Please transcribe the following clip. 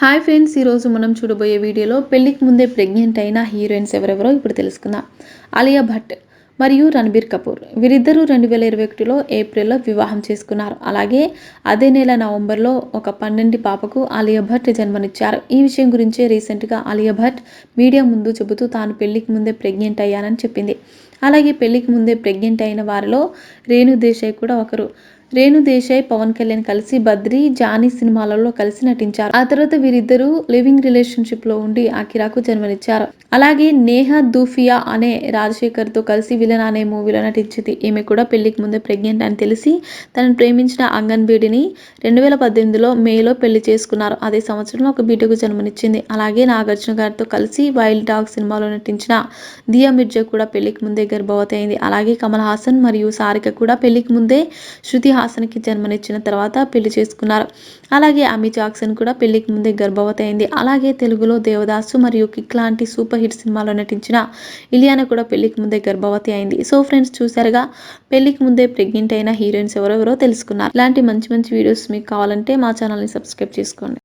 Hi friends ఈరోజు మనం చూడబోయే వీడియోలో పెళ్ళికి ముందే ప్రెగ్నెంట్ అయిన హీరోయిన్స్ ఎవరెవరో ఇప్పుడు తెలుసుకుందాం. అలియా భట్ మరియు రణబీర్ కపూర్. వీరిద్దరూ రెండు వేల ఇరవై ఒకటిలో ఏప్రిల్లో వివాహం చేసుకున్నారు. అలాగే అదే నెల నవంబర్లో ఒక పన్నెండు పాపకు ఆలియా భట్ జన్మనిచ్చారు. ఈ విషయం గురించే రీసెంట్గా ఆలియా భట్ మీడియా ముందు చెబుతూ తాను పెళ్ళికి ముందే ప్రెగ్నెంట్ అయ్యానని చెప్పింది. అలాగే పెళ్ళికి ముందే ప్రెగ్నెంట్ అయిన వారిలో రేణు దేశాయ్ కూడా ఒకరు. రేణు దేశాయ్ పవన్ కళ్యాణ్ కలిసి బద్రి జానీ సినిమాలలో కలిసి నటించారు. ఆ తర్వాత వీరిద్దరూ లివింగ్ రిలేషన్షిప్లో ఉండి అకిరాకు జన్మనిచ్చారు. అలాగే నేహా దూఫియా అనే రాజశేఖర్తో కలిసి విలన్ అనే మూవీలో నటించింది. ఈమె కూడా పెళ్ళికి ముందే ప్రెగ్నెంట్ అని తెలిసి తనను ప్రేమించిన అంగన్బేడిని రెండు వేల పద్దెనిమిదిలో మేలో పెళ్ళి చేసుకున్నారు. అదే సంవత్సరంలో ఒక బిడ్డకు జన్మనిచ్చింది. అలాగే నాగార్జున గారితో కలిసి వైల్డ్ డాగ్ సినిమాలో నటించిన దియా మిర్జా కూడా పెళ్ళికి ముందే గర్భవతి అయింది. అలాగే కమల్ హాసన్ మరియు సారిక కూడా పెళ్ళికి ముందే శృతి హాసన్కి జన్మనిచ్చిన తర్వాత పెళ్ళి చేసుకున్నారు. అలాగే అమి జాక్సన్ కూడా పెళ్ళికి ముందే గర్భవతి అయింది. అలాగే తెలుగులో దేవదాసు మరియు కిక్ లాంటి సూపర్ హిట్ సినిమాలో నటించిన ఇలియానా కూడా పెళ్ళికి ముందే గర్భవతి అయింది. సో ఫ్రెండ్స్ చూసారుగా పెళ్ళికి ముందే ప్రెగ్నెంట్ అయిన హీరోయిన్స్ ఎవరెవరో తెలుసుకున్నారు. ఇలాంటి మంచి మంచి వీడియోస్ మీకు కావాలంటే మా ఛానల్ని సబ్స్క్రైబ్ చేసుకోండి.